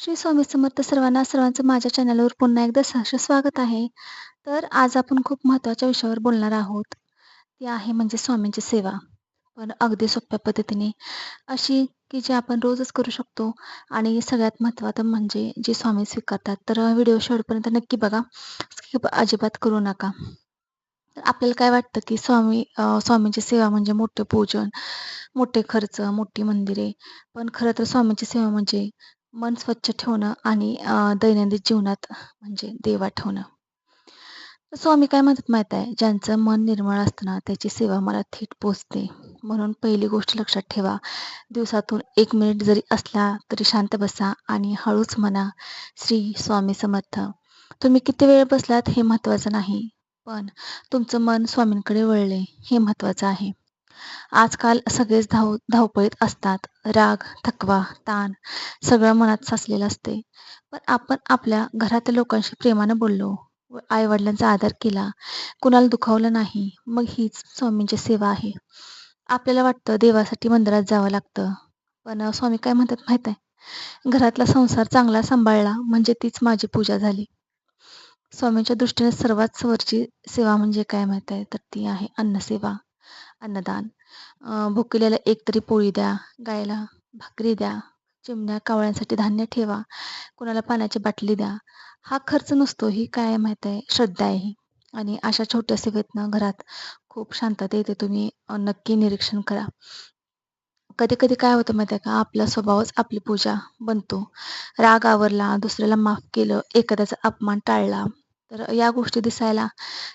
श्री स्वामी समर्थ सर्वांना सर्वांचं माझ्या चॅनलवर पुन्हा एकदा सहर्ष स्वागत आहे. तर आज आपण खूप महत्त्वाच्या विषयावर बोलणार आहोत. ती आहे म्हणजे स्वामींची सेवा. पण अगदी सोप्या पद्धतीने. अशी की जी आपण रोजच करू शकतो. आणि सगळ्यात महत्त्वाचं म्हणजे जे स्वामी स्वीकारतात. तर व्हिडिओ शेवटपर्यंत नक्की बघा. स्किप अजिबात करू नका. तर आपल्याला काय वाटतं की स्वामी स्वामींची सेवा म्हणजे मोठे पूजन मोठे खर्च मोठी मंदिरे. पण खरं तर स्वामींची सेवा म्हणजे मन स्वच्छ ठेवणं आणि दैनंदिन जीवनात म्हणजे देव आठवणं. स्वामी काय म्हणतात माहीत आहे, ज्यांचं मन निर्मळ असतं ना, त्याची सेवा मला थेट पोचते. म्हणून पहिली गोष्ट लक्षात ठेवा, दिवसातून एक मिनिट जरी असला तरी शांत बसा आणि हळूच म्हणा, श्री स्वामी समर्थ. तुम्ही किती वेळ बसलात हे महत्त्वाचं नाही, पण तुमचं मन स्वामींकडे वळले हे महत्त्वाचं आहे. आजकाल सगळेच धाव धावपळीत असतात. राग, थकवा, ताण सगळं मनात साचलेलं असते. पण आपण आपल्या घरातल्या लोकांशी प्रेमानं बोललो, आई-वडिलांचा आदर केला, कुणाला दुखावलं नाही, मग हीच स्वामींची सेवा आहे. आपल्याला वाटतं देवासाठी मंदिरात जावं लागतं, पण स्वामी काय म्हणतात माहीत आहे? घरातला संसार चांगला सांभाळला म्हणजे तीच माझी पूजा झाली. स्वामींच्या दृष्टीने सर्वात वरची सेवा म्हणजे काय माहीत आहे? तर ती आहे अन्नसेवा. अन्नदान. भुकेलेला एक तरी पोळी द्या गायला भाकरी द्या चिमण्या कावळ्यांसाठी धान्य ठेवा कुणाला पाण्याची बाटली द्या. हा खर्च नसतो ही काय माहीत आहे श्रद्धा आहे ही. आणि अशा छोट्या सेवेतनं घरात खूप शांतता येते तुम्ही नक्की निरीक्षण करा. कधी कधी काय होतं माहिती आहे का आपला स्वभावच आपली पूजा बनतो. राग आवरला दुसऱ्याला माफ केलं एखाद्याचा अपमान टाळला तर या गोष्टी दिसायला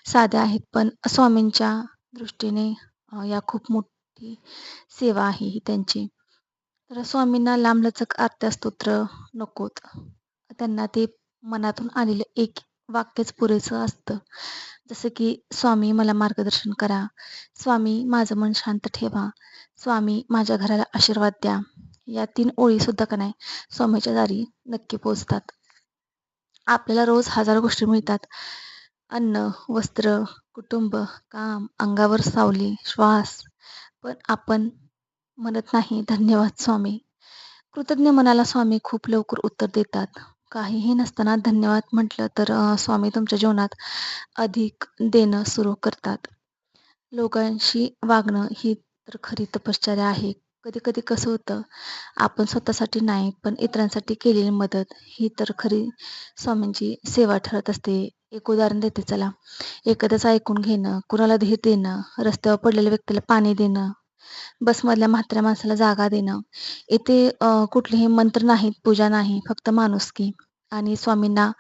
साध्या आहेत पण स्वामींच्या दृष्टीने या खूप मोठी सेवा आहे ही त्यांची. तर स्वामींना लांबलचक स्तोत्र नकोत. त्यांना ते मनातून आलेलं एक वाक्यच पुरेसं असतं. जसं की स्वामी मला मार्गदर्शन करा. स्वामी माझं मन शांत ठेवा. स्वामी माझ्या घराला आशीर्वाद द्या. या तीन ओळीसुद्धा का नाही स्वामीच्या दारी नक्की पोचतात. आपल्याला रोज हजार गोष्टी मिळतात. अन्न, वस्त्र, कुटुंब, काम, अंगावर सावली, श्वास. पण आपण म्हणत नाही धन्यवाद स्वामी. कृतज्ञ मनाला स्वामी खूप लवकर उत्तर देतात. काहीही नसताना धन्यवाद म्हटलं तर स्वामी तुमच्या जीवनात अधिक देणं सुरू करतात. लोकांशी वागणं ही तर खरी तपश्चर्या आहे. कधी-कधी कसं होतं, आपण स्वतःसाठी नाही, पण इतरांसाठी केलेली मदत ही तर खरी स्वामींची सेवा ठरत असते. एक उदाहरण देते चला. एखाद्याचं ऐकून घेणं, कुणाला धीर देणं, रस्त्यावर पडलेल्या व्यक्तीला पाणी देणं, बसमधल्या म्हात्र्या माणसाला जागा देणं. इथे कुठलेही मंत्र नाहीत, पूजा नाही, फक्त माणुसकी आणि स्वामींना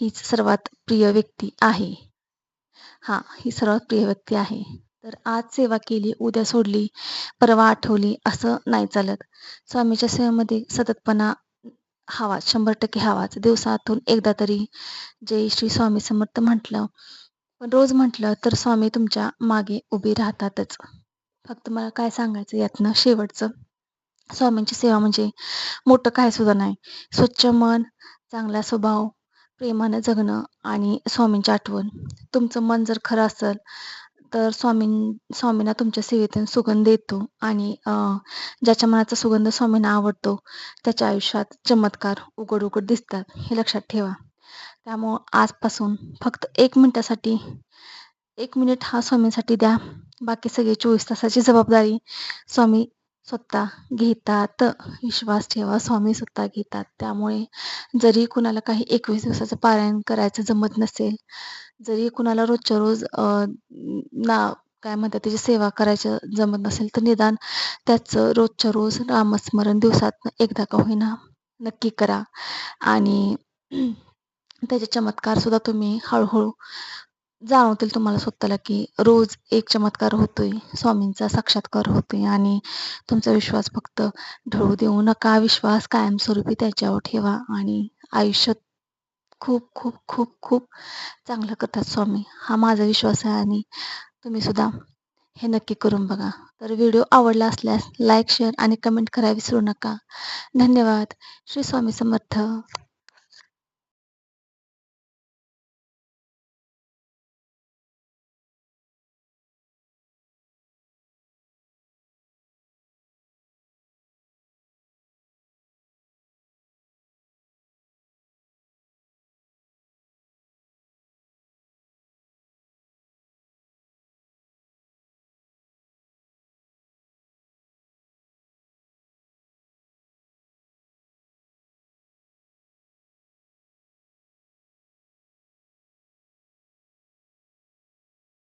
हीच सर्वात प्रिय व्यक्ती आहे. हां, ही सर्वात प्रिय व्यक्ती आहे. तर आज सेवा केली, उद्या सोडली, परवा आठवली असं नाही चालत. स्वामीच्या सेवेमध्ये सततपणा हवाच, शंभर टक्के हवाच. दिवसातून एकदा तरी जय श्री स्वामी समर्थ म्हटलं, पण रोज म्हटलं तर स्वामी तुमच्या मागे उभी राहतातच. फक्त मला काय सांगायचं यातनं शेवटचं, स्वामींची सेवा म्हणजे मोठं काय सुद्धा नाही. स्वच्छ मन, चांगला स्वभाव, प्रेमानं जगणं आणि स्वामींची आठवण. तुमचं मन जर खरं असेल तर स्वामीं स्वामींना तुमच्या सेवेतून सुगंध येतो आणि ज्याच्या मनाचा सुगंध स्वामींना आवडतो त्याच्या आयुष्यात चमत्कार उघड उघड दिसतात हे लक्षात ठेवा. त्यामुळं आजपासून फक्त एक मिनिटासाठी एक मिनिट हा स्वामींसाठी द्या. बाकी सगळी चोवीस तासाची जबाबदारी स्वामी स्वतः घेतात. विश्वास ठेवा स्वामी स्वतः घेतात. त्यामुळे जरी कुणाला काही एकवीस दिवसाचं पारायण करायचं जमत नसेल, जरी कुणाला रोजच्या रोज ना काय म्हणतात त्याची सेवा करायचं जमत नसेल, तर निदान त्याचं रोजच्या रोज रामस्मरण दिवसातनं एकदा का होईना नक्की करा आणि त्याचे चमत्कारसुद्धा तुम्ही हळूहळू जाणवतील तुम्हाला स्वतःला की रोज एक चमत्कार होतोय, स्वामींचा साक्षात्कार होतोय आणि तुमचा विश्वास फक्त ढळू देऊ नका. विश्वास कायमस्वरूपी त्याच्यावर ठेवा आणि आयुष्यात खूप खूप खूप खूप चांगलं करतात स्वामी. हा माझा विश्वास आहे आणि तुम्ही सुद्धा हे नक्की करून बघा. तर व्हिडिओ आवडला असल्यास लाईक, शेअर आणि कमेंट करा विसरू नका. धन्यवाद. श्री स्वामी समर्थ.